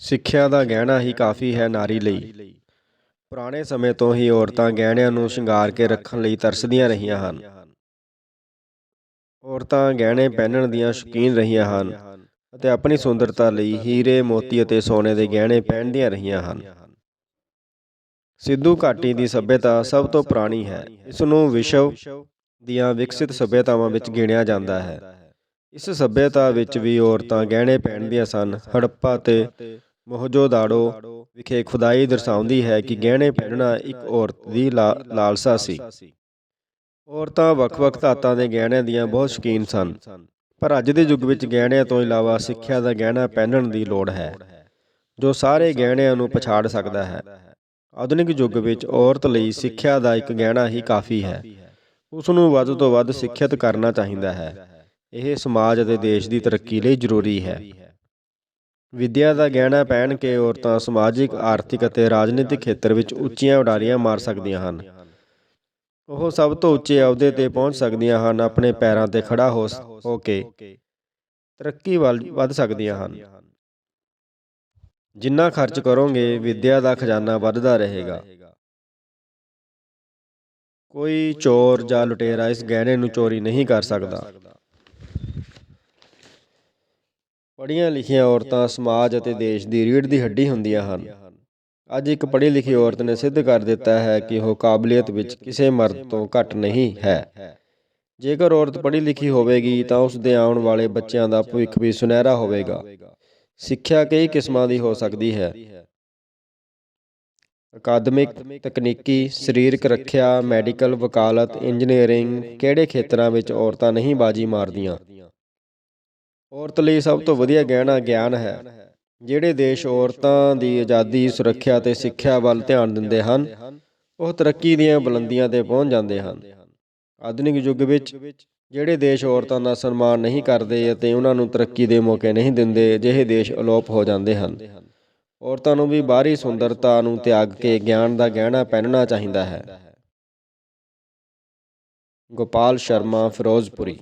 ਸਿੱਖਿਆ ਦਾ ਗਹਿਣਾ ਹੀ ਕਾਫੀ ਹੈ ਨਾਰੀ ਲਈ। ਪੁਰਾਣੇ ਸਮੇਂ ਤੋਂ ਹੀ ਔਰਤਾਂ ਗਹਿਣਿਆਂ ਨੂੰ ਸ਼ਿੰਗਾਰ ਕੇ ਰੱਖਣ ਲਈ ਤਰਸਦੀਆਂ ਰਹੀਆਂ ਹਨ। ਔਰਤਾਂ ਗਹਿਣੇ ਪਹਿਨਣ ਦੀਆਂ ਸ਼ੌਕੀਨ ਰਹੀਆਂ ਹਨ ਅਤੇ ਆਪਣੀ ਸੁੰਦਰਤਾ ਲਈ ਹੀਰੇ ਮੋਤੀ ਅਤੇ ਸੋਨੇ ਦੇ ਗਹਿਣੇ ਪਹਿਨਦੀਆਂ ਰਹੀਆਂ ਹਨ। ਸਿੱਧੂ ਘਾਟੀ ਦੀ ਸੱਭਿਅਤਾ ਸਭ ਤੋਂ ਪੁਰਾਣੀ ਹੈ। ਇਸ ਨੂੰ ਵਿਸ਼ਵ ਦੀਆਂ ਵਿਕਸਿਤ ਸੱਭਿਅਤਾਵਾਂ ਵਿੱਚ ਗਿਣਿਆ ਜਾਂਦਾ ਹੈ। ਇਸ ਸੱਭਿਅਤਾ ਵਿੱਚ ਵੀ ਔਰਤਾਂ ਗਹਿਣੇ ਪਹਿਨਦੀਆਂ ਸਨ। ਹੜੱਪਾ ਤੇ ਮੋਹਜੋਦਾੜੋ ਵਿਖੇ ਖੁਦਾਈ ਦਰਸਾਉਂਦੀ ਹੈ ਕਿ ਗਹਿਣੇ ਪਹਿਨਣਾ ਇੱਕ ਔਰਤ ਦੀ ਲਾ- ਲਾਲਸਾ ਸੀ। ਔਰਤਾਂ ਵੱਖ-ਵੱਖ ਧਾਤਾਂ ਦੇ ਗਹਿਣਿਆਂ ਦੀਆਂ ਬਹੁਤ ਸ਼ੌਕੀਨ ਸਨ, ਪਰ ਅੱਜ ਦੇ ਯੁੱਗ ਵਿੱਚ ਗਹਿਣਿਆਂ ਤੋਂ ਇਲਾਵਾ ਸਿੱਖਿਆ ਦਾ ਗਹਿਣਾ ਪਹਿਨਣ ਦੀ ਲੋੜ ਹੈ, ਜੋ ਸਾਰੇ ਗਹਿਣਿਆਂ ਨੂੰ ਪਛਾੜ ਸਕਦਾ ਹੈ। ਆਧੁਨਿਕ ਯੁੱਗ ਵਿੱਚ ਔਰਤ ਲਈ ਸਿੱਖਿਆ ਦਾ ਇੱਕ ਗਹਿਣਾ ਹੀ ਕਾਫੀ ਹੈ, ਉਸ ਨੂੰ ਵੱਧ ਤੋਂ ਵੱਧ ਸਿੱਖਿਅਤ ਕਰਨਾ ਚਾਹੀਦਾ ਹੈ। ਇਹ ਸਮਾਜ ਅਤੇ ਦੇਸ਼ ਦੀ ਤਰੱਕੀ ਲਈ ਜ਼ਰੂਰੀ ਹੈ। ਵਿੱਦਿਆ ਦਾ ਗਹਿਣਾ ਪਹਿਨ ਕੇ ਔਰਤਾਂ ਸਮਾਜਿਕ, ਆਰਥਿਕ ਅਤੇ ਰਾਜਨੀਤਿਕ ਖੇਤਰ ਵਿੱਚ ਉੱਚੀਆਂ ਉਡਾਰੀਆਂ ਮਾਰ ਸਕਦੀਆਂ ਹਨ। ਉਹ ਸਭ ਤੋਂ ਉੱਚੇ ਅਹੁਦੇ ਤੇ ਪਹੁੰਚ ਸਕਦੀਆਂ ਹਨ, ਆਪਣੇ ਪੈਰਾਂ ਤੇ ਖੜਾ ਹੋ ਸ- ਹੋ ਕੇ ਤਰੱਕੀ ਵੱਲ ਵੱਧ ਸਕਦੀਆਂ ਹਨ। ਜਿੰਨਾ ਖਰਚ ਕਰੋਗੇ, ਵਿੱਦਿਆ ਦਾ ਖਜ਼ਾਨਾ ਵੱਧਦਾ ਰਹੇਗਾ। ਕੋਈ ਚੋਰ ਜਾਂ ਲੁਟੇਰਾ ਇਸ ਗਹਿਣੇ ਨੂੰ ਚੋਰੀ ਨਹੀਂ ਕਰ ਸਕਦਾ। ਪੜ੍ਹੀਆਂ ਲਿਖੀਆਂ ਔਰਤਾਂ ਸਮਾਜ ਅਤੇ ਦੇਸ਼ ਦੀ ਰੀੜ ਦੀ ਹੱਡੀ ਹੁੰਦੀਆਂ ਹਨ। ਅੱਜ ਇੱਕ ਪੜ੍ਹੀ ਲਿਖੀ ਔਰਤ ਨੇ ਸਿੱਧ ਕਰ ਦਿੱਤਾ ਹੈ ਕਿ ਉਹ ਕਾਬਲੀਅਤ ਵਿੱਚ ਕਿਸੇ ਮਰਦ ਤੋਂ ਘੱਟ ਨਹੀਂ ਹੈ। ਜੇਕਰ ਔਰਤ ਪੜ੍ਹੀ ਲਿਖੀ ਹੋਵੇਗੀ ਤਾਂ ਉਸ ਦੇ ਆਉਣ ਵਾਲੇ ਬੱਚਿਆਂ ਦਾ ਭਵਿੱਖ ਵੀ ਸੁਨਹਿਰਾ ਹੋਵੇਗਾ। ਸਿੱਖਿਆ ਕਈ ਕਿਸਮਾਂ ਦੀ ਹੋ ਸਕਦੀ ਹੈ। ਅਕਾਦਮਿਕ, ਤਕਨੀਕੀ, ਸਰੀਰਕ ਰੱਖਿਆ, ਮੈਡੀਕਲ ਵਕਾਲਤ, ਇੰਜੀਨੀਅਰਿੰਗ ਕਿਹੜੇ ਖੇਤਰਾਂ ਵਿੱਚ ਔਰਤਾਂ ਨਹੀਂ ਬਾਜੀ ਮਾਰਦੀਆਂ? ਔਰਤ ਲਈ ਸਭ ਤੋਂ ਵਧੀਆ ਗਹਿਣਾ ਗਿਆਨ ਹੈ, ਜਿਹੜੇ ਦੇਸ਼ ਔਰਤਾਂ ਦੀ ਆਜ਼ਾਦੀ, ਸੁਰੱਖਿਆ ਤੇ ਸਿੱਖਿਆ ਵੱਲ ਧਿਆਨ ਦਿੰਦੇ ਹਨ, ਉਹ ਤਰੱਕੀ ਦੀਆਂ ਬੁਲੰਦੀਆਂ ਤੇ ਪਹੁੰਚ ਜਾਂਦੇ ਹਨ। ਆਧੁਨਿਕ ਯੁੱਗ ਵਿੱਚ ਜਿਹੜੇ ਦੇਸ਼ ਔਰਤਾਂ ਦਾ ਸਨਮਾਨ ਨਹੀਂ ਕਰਦੇ ਅਤੇ ਉਹਨਾਂ ਨੂੰ ਤਰੱਕੀ ਦੇ ਮੌਕੇ ਨਹੀਂ ਦਿੰਦੇ, ਅਜਿਹੇ ਦੇਸ਼ ਅਲੋਪ ਹੋ ਜਾਂਦੇ ਹਨ। ਔਰਤਾਂ ਨੂੰ ਵੀ ਬਾਹਰੀ ਸੁੰਦਰਤਾ ਨੂੰ ਤਿਆਗ ਕੇ ਗਿਆਨ ਦਾ ਗਹਿਣਾ ਪਹਿਨਣਾ ਚਾਹੀਦਾ ਹੈ। ਗੋਪਾਲ ਸ਼ਰਮਾ, ਫਿਰੋਜ਼ਪੁਰੀ